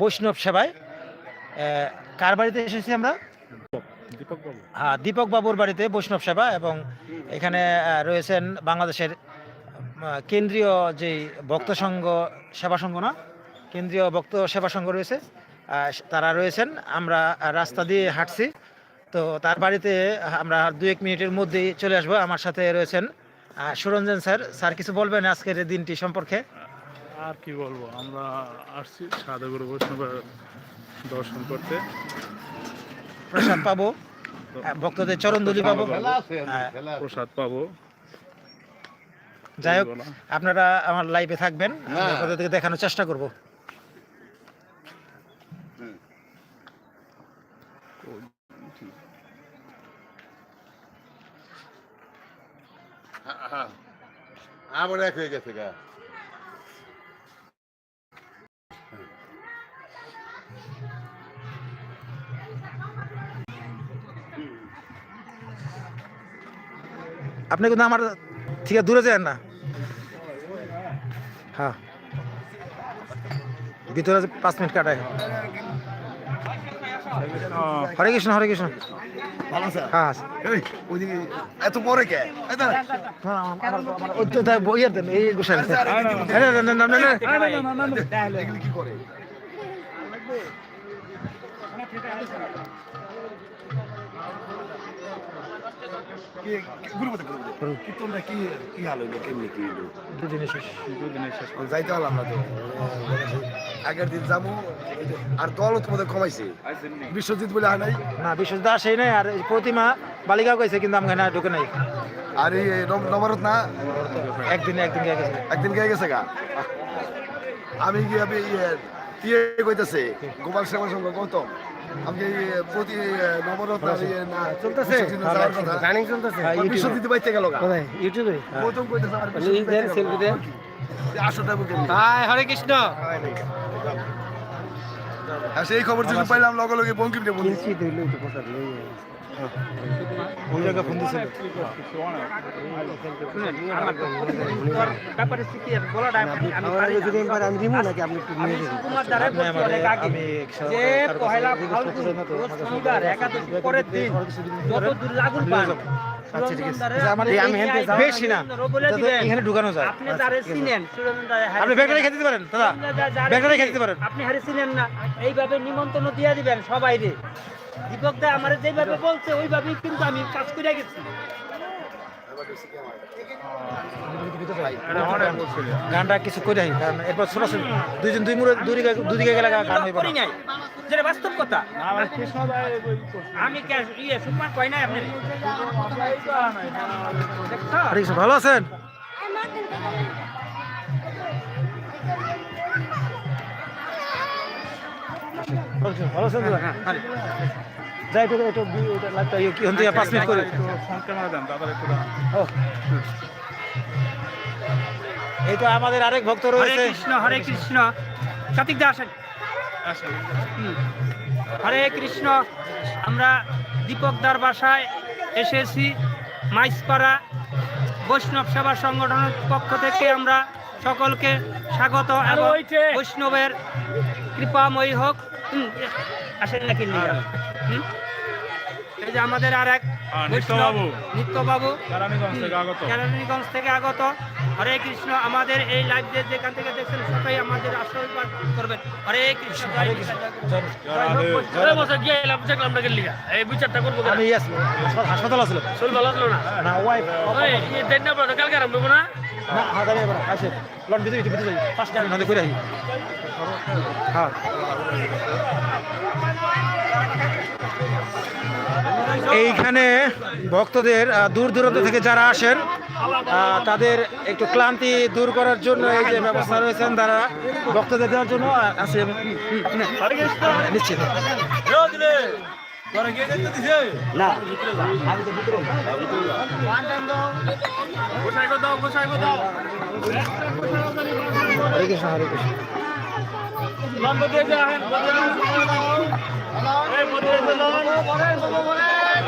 বৈষ্ণব সেবায় কার বাড়িতে এসেছি আমরা? হ্যাঁ দীপক বাবুর বাড়িতে বৈষ্ণব সেবা এবং এখানে রয়েছেন বাংলাদেশের কেন্দ্রীয় যেই ভক্ত সংঘ, সেবা সংঘ না? কেন্দ্রীয় ভক্ত সেবা সংঘ রয়েছে তারা রয়েছেন। আমরা রাস্তা দিয়ে হাঁটছি, তো তার বাড়িতে আমরা দু এক মিনিটের মধ্যেই চলে আসব। আমার সাথে রয়েছেন সুরঞ্জন স্যার। স্যার, কিছু বলবেন আজকের দিনটি সম্পর্কে? আর কি বলব? আমরা আসছি সাধুগুরু বৈষ্ণবের দর্শন করতে। প্রসাদ পাবো? আহ, ভক্তদের চরণদুলি পাবো? হ্যাঁ, প্রসাদ পাবো। যাই হোক আপনারা আমার লাইভে থাকবেন আমি আপনাদের থেকে দেখানোর চেষ্টা করব। আমার এক হয়ে গেছে গা। আপনি কিন্তু আমার থেকে দূরে যান না হ্যাঁ ভিতরে পাঁচ মিনিট কাটায় হরে কৃষ্ণ হরে কৃষ্ণ হ্যাঁ এত পরে কে এই বইয়ের দেন গোসাই কি করে গুরুপতি, গুরুপতি। কীর্তনটা কি- কি হাল হইল, কেমনি কি হইল? দুদিনে শেষ। দুদিনের শেষ। যাইতে পারলাম না তো। আগের দিন যাব আর দলও তোমাদের কমাইছে। বিশ্বজিৎ বলে নাই। না বিশ্বজিৎ আসেই নাই আর এই প্রতিমা বালিকা কইছে কিন্তু আমি না ঢুকে নাই। আর এই নবরত না? একদিন একদিন গিয়ে গেছে। একদিন গিয়ে গেছে গা? আমি গিয়ে আমি ইয়ে কইতেছে গোপাল গৌতম। আমি প্রতি নবরত আর না চলতেছে? বিশ্বজিৎ যাওয়ার কথা। হ্যাঁ, গেল ইউটিউবে গৌতম কইতেছে আর বিশ্বজিৎ বাইতে গেল গা। যে আসলটা বুকে নিয়ে। হাই হরে কৃষ্ণ। সেই খবর যদি পাইলাম লগে লগে বঙ্কিম বলি। ওই জায়গায় ফোন আচ্ছা দিবেন। এখানে ঢুকানো যায়। আপনি যারে চিনেন সুরেন্দ্র আপনি ব্যাগটা রেখে দিতে পারেন দাদা। রেখে পারেন। আপনি হারে চিনেন না। এইভাবে নিমন্ত্রণ দিয়ে দিবেন সবাই রে দীপক দা আমার যেভাবে বলছে ওইভাবেই কিন্তু আমি কাজ করে গেছি। গানটা কিছু করে কারণ এরপর দুইজন দুই মুড়ে দুই দিকে গেলে গান হইব করি নাই। যেটা বাস্তব কথা। আমি ইয়ে সুপার কই নাই আপনি? ভালো আছেন? এই তো আমাদের আরেক ভক্ত রয়েছে কৃষ্ণ হরে কৃষ্ণ কার্তিক দা আসেন। হরে কৃষ্ণ আমরা দীপকদার বাসায় এসেছি মাইসপাড়া বৈষ্ণব সেবা সংগঠনের পক্ষ থেকে আমরা সকলকে স্বাগত এবং বৈষ্ণবের কৃপাময়ী হোক। আসেন নাকি? এই যে আমাদের আর এক নিত্যবাবু। নিত্যবাবু। কেরানীগঞ্জ থেকে আগত। কেরানীগঞ্জ থেকে আগত। হরে কৃষ্ণ আমাদের এই লাইভ যে যেখান থেকে দেখছেন সবাই আমাদের আশীর্বাদ করবেন। হরে কৃষ্ণ হরে কৃষ্ণ। আমি আছি হাসপাতাল আছিল না? ওয়াইফ না? হাজারে এবার আছে লন ভিতরে ভিতরে ভিতরে যাই ফার্স্ট টাইম নদী করে আই হ্যাঁ। এইখানে ভক্তদের দূর দূরান্ত থেকে যারা আসেন তাদের একটু ক্লান্তি দূর করার জন্য এই যে ব্যবস্থা রয়েছেন, তারা ভক্তদের দেওয়ার জন্য আছে নিশ্চিত না হরে কৃষ্ণ হরে কৃষ্ণ।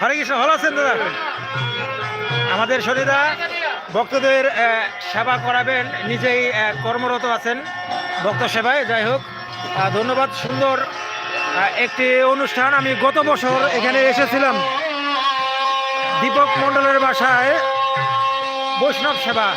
হরে কৃষ্ণ, ভালো আছেন দাদা? আমাদের সরিদা ভক্তদের সেবা করাবেন, নিজেই কর্মরত আছেন ভক্ত সেবায়, যাই হোক। ধন্যবাদ, সুন্দর একটি অনুষ্ঠান। আমি গত বছর এখানে এসেছিলাম দীপক মণ্ডলের বাসায় বৈষ্ণব সেবা।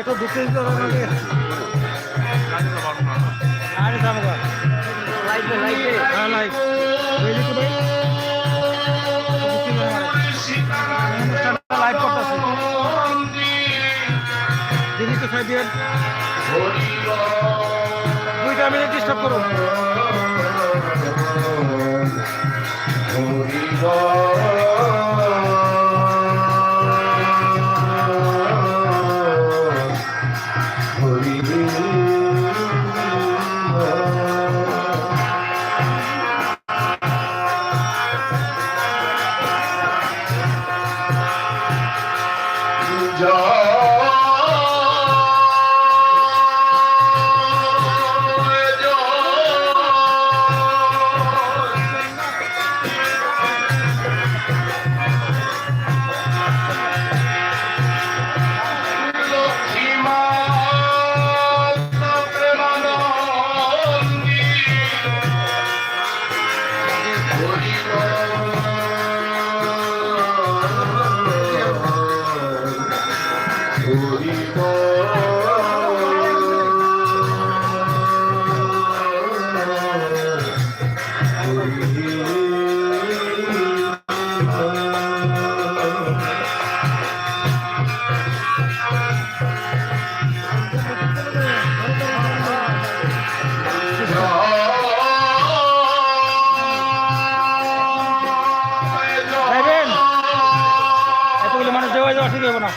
একটু দুঃখ দিতে হবে আরে থামো গা। হ্যাঁ, লাইভ। বুঝলি তো ভাই? লাইভ করতেছি। দিদি তো সাইড দিয়ে দুইটা মিনিট ডিস্টার্ব করুন যাওয়া হবে না।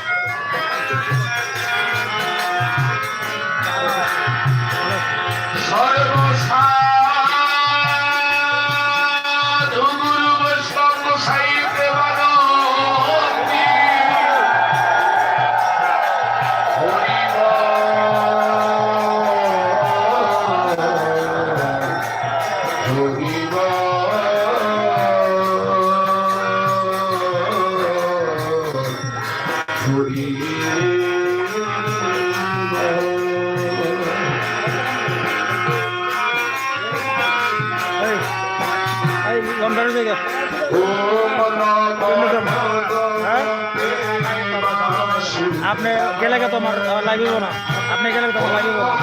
আপনি গেলে তো আমার লাগিব না? আপনি গেলে তো আমার লাগিব না?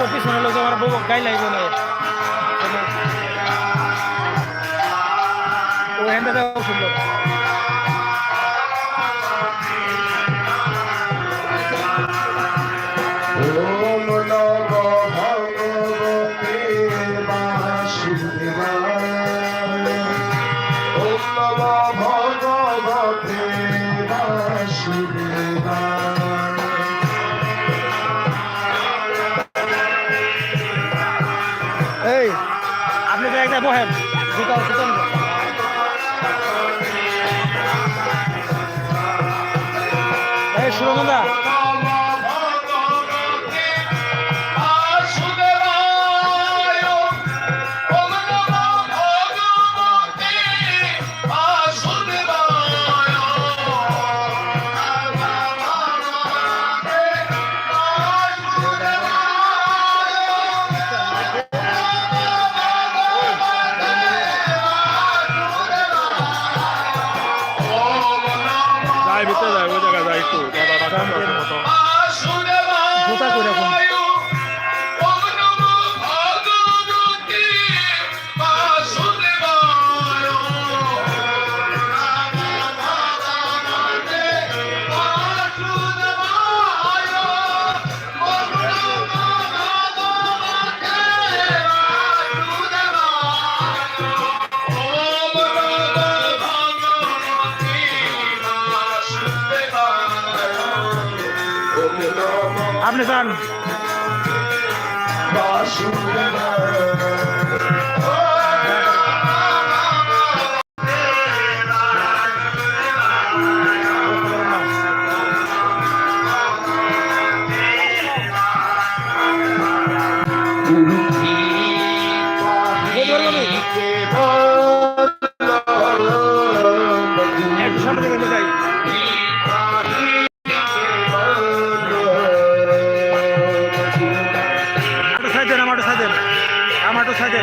তো পিছনে লোক আমার বউ গাই লাগবে না। ও হ্যান্ডটা দেওয়া সুন্দর। আপনি যান। আমার থাকে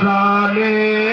Sale.